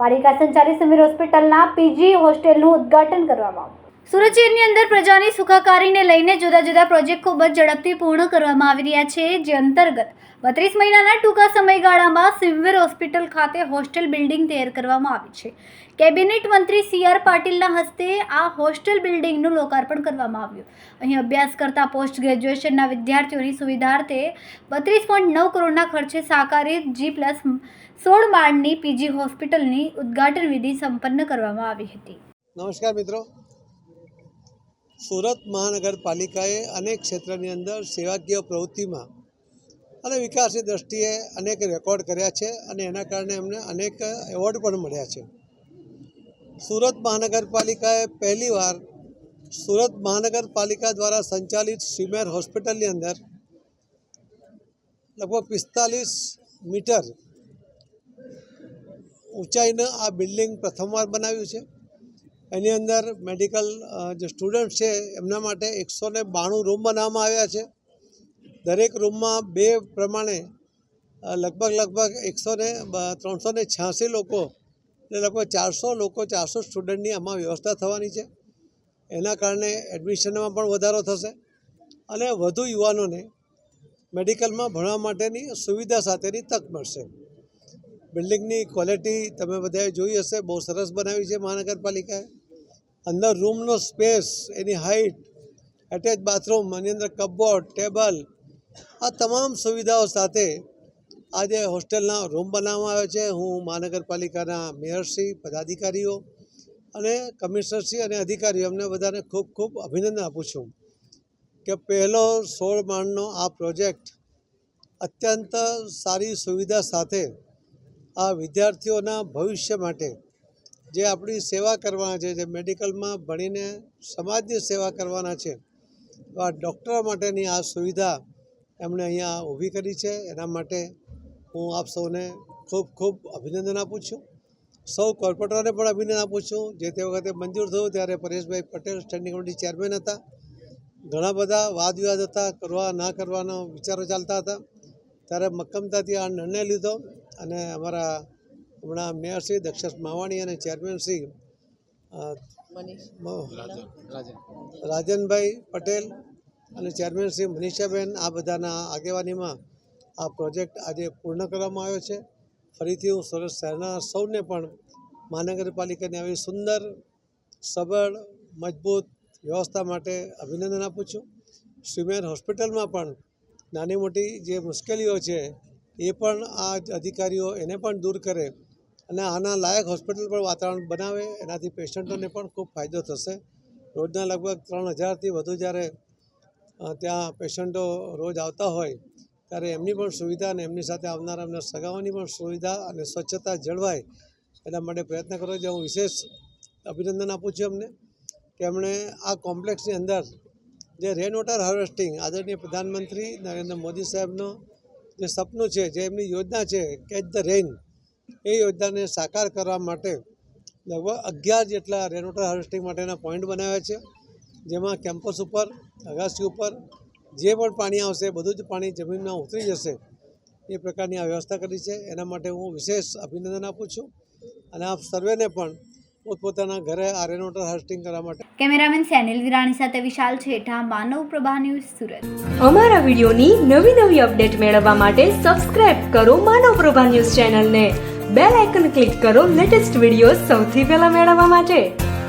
પાલિકા સંચાલિત સમીર હોસ્પિટલના પીજી હોસ્ટેલનું ઉદ્ઘાટન કરવામાં આવ્યું. સુરત શહેરની અંદર પ્રજાની સુખાકારીને લઈને જુદા જુદા પ્રોજેક્ટ ખૂબ જ ઝડપથી પૂર્ણ કરવામાં આવી રહ્યા છે, જે અંતર્ગત બત્રીસ મહિનાના ટૂંકા સમયગાળામાં સિવિર હોસ્પિટલ ખાતે હોસ્ટેલ બિલ્ડિંગ તૈયાર કરવામાં આવી છે. કેબિનેટ મંત્રી સી આર પાટીલના હસ્તે આ હોસ્ટેલ બિલ્ડિંગનું લોકાર્પણ કરવામાં આવ્યું. અહીં અભ્યાસ કરતા પોસ્ટ ગ્રેજ્યુએશનના વિદ્યાર્થીઓની સુવિધાર્થે બત્રીસ પોઈન્ટ નવ કરોડના ખર્ચે સાકારિત જી પ્લસ સોળ માળની પીજી હોસ્પિટલની ઉદ્ઘાટન વિધિ સંપન્ન કરવામાં આવી હતી. નમસ્કાર મિત્રો. સુરત મહાનગરપાલિકાએ અનેક ક્ષેત્રની અંદર સેવાકીય પ્રવૃત્તિમાં અને વિકાસની દ્રષ્ટિએ અનેક રેકોર્ડ કર્યા છે અને એના કારણે એમને અનેક એવોર્ડ પણ મળ્યા છે. સુરત મહાનગરપાલિકાએ પહેલીવાર સુરત મહાનગરપાલિકા દ્વારા સંચાલિત સિમેર હોસ્પિટલની અંદર લગભગ પિસ્તાલીસ મીટર ઊંચાઈનું આ બિલ્ડિંગ પ્રથમવાર બનાવ્યું છે. એની અંદર મેડિકલ જે સ્ટુડન્ટ છે, એમના માટે એકસો ને બાણું રૂમ બનાવવામાં આવ્યા છે. દરેક રૂમમાં બે પ્રમાણે લગભગ લગભગ એકસો ને ત્રણસો ને છ્યાસી લોકો એટલે લગભગ ચારસો લોકો, ચારસો સ્ટુડન્ટની આમાં વ્યવસ્થા થવાની છે. એના કારણે એડમિશનમાં પણ વધારો થશે અને વધુ યુવાનોને મેડિકલમાં ભણવા માટેની સુવિધા સાથેની તક મળશે. બિલ્ડિંગની ક્વોલિટી તમે બધાએ જોઈ હશે, બહુ સરસ બનાવી છે મહાનગરપાલિકાએ. અંદર રૂમનો સ્પેસ, એની હાઇટ એટેચ બાથરૂમ, એની અંદર કપબોર્ડ, ટેબલ, આ તમામ સુવિધાઓ સાથે આજે હોસ્ટેલના રૂમ બનાવવામાં આવે છે. હું મહાનગરપાલિકાના મેયરશ્રી પદાધિકારીઓ અને કમિશનરશ્રી અને અધિકારીઓ એમને બધાને ખૂબ ખૂબ અભિનંદન આપું છું કે પહેલો સોળ માળનો આ પ્રોજેક્ટ અત્યંત સારી સુવિધા સાથે આ વિદ્યાર્થીઓના ભવિષ્ય માટે જે આપણી સેવા કરવાના છે, જે મેડિકલમાં ભણીને સમાજની સેવા કરવાના છે, તો આ ડૉક્ટરો માટેની આ સુવિધા એમણે અહીંયા ઊભી કરી છે. એના માટે હું આપ સૌને ખૂબ ખૂબ અભિનંદન આપું છું. સૌ કોર્પોરેટરોને પણ અભિનંદન આપું છું. જે તે વખતે મંજૂર થયું ત્યારે Pareshbhai Patel standing committee chairman હતા. ઘણા બધા વાદ વિવાદ હતા, કરવા, ના કરવાના વિચારો ચાલતા હતા. ત્યારે મક્કમતાથી આ નિર્ણય લીધો. અને અમારા હમણાં મેયરશ્રી દક્ષસ માવાણી અને ચેરમેન શ્રી મ- રાજનભાઈ પટેલ અને ચેરમેન શ્રી મનીષાબેન આ બધાના આગેવાનીમાં આ પ્રોજેક્ટ આજે પૂર્ણ કરવામાં આવ્યો છે. ફરીથી હું સુરત શહેરના સૌને પણ મહાનગરપાલિકાની આવી સુંદર સબળ મજબૂત વ્યવસ્થા માટે અભિનંદન આપું છું. સ્વીમેર હોસ્પિટલમાં પણ નાની મોટી જે મુશ્કેલીઓ છે એ પણ આ અધિકારીઓ એને પણ દૂર કરે અને આના લાયક હોસ્પિટલ પણ વાતાવરણ બનાવે, એનાથી પેશન્ટોને પણ ખૂબ ફાયદો થશે. રોજના લગભગ ત્રણ હજારથી વધુ જ્યારે ત્યાં પેશન્ટો રોજ આવતા હોય, ત્યારે એમની પણ સુવિધા અને એમની સાથે આવનારા એમના સગાઓની પણ સુવિધા અને સ્વચ્છતા જળવાય, એના માટે પ્રયત્ન કરો. જે હું વિશેષ અભિનંદન આપું છું એમને, કે એમણે આ કોમ્પ્લેક્સની અંદર જે રેન વોટર હાર્વેસ્ટિંગ આદરણીય પ્રધાનમંત્રી નરેન્દ્ર મોદી સાહેબનો જે સપનું છે, જે એમની યોજના છે કેચ ધ રેન એ યોજનાને સાકાર કરવા માટે લગભગ અગિયાર જેટલા રેન વોટર હાર્વેસ્ટિંગ માટેના પોઈન્ટ બનાવ્યા છે. જેમાં કેમ્પસ ઉપર, અગાસી ઉપર જે પણ પાણી આવશે, બધું જ પાણી જમીનમાં ઉતરી જશે, એ પ્રકારની આ વ્યવસ્થા કરી છે. એના માટે હું વિશેષ અભિનંદન આપું છું. અને આપ સર્વેને પણ પોતપોતાના ઘરે આ રેનોટર કરવા માટે. કેમેરામેન સેનિલ વિરાણી સાથે વિશાલ છેઠા માનવ પ્રભા ન્યૂઝ સુરત. અમારા વિડીયોની નવી નવી અપડેટ મેળવવા માટે સબસ્ક્રાઇબ કરો માનવ પ્રભા ન્યૂઝ ચેનલને. બેલ આઇકન ક્લિક કરો લેટેસ્ટ વીડિયો સૌથી પહેલા મેળવવા માટે.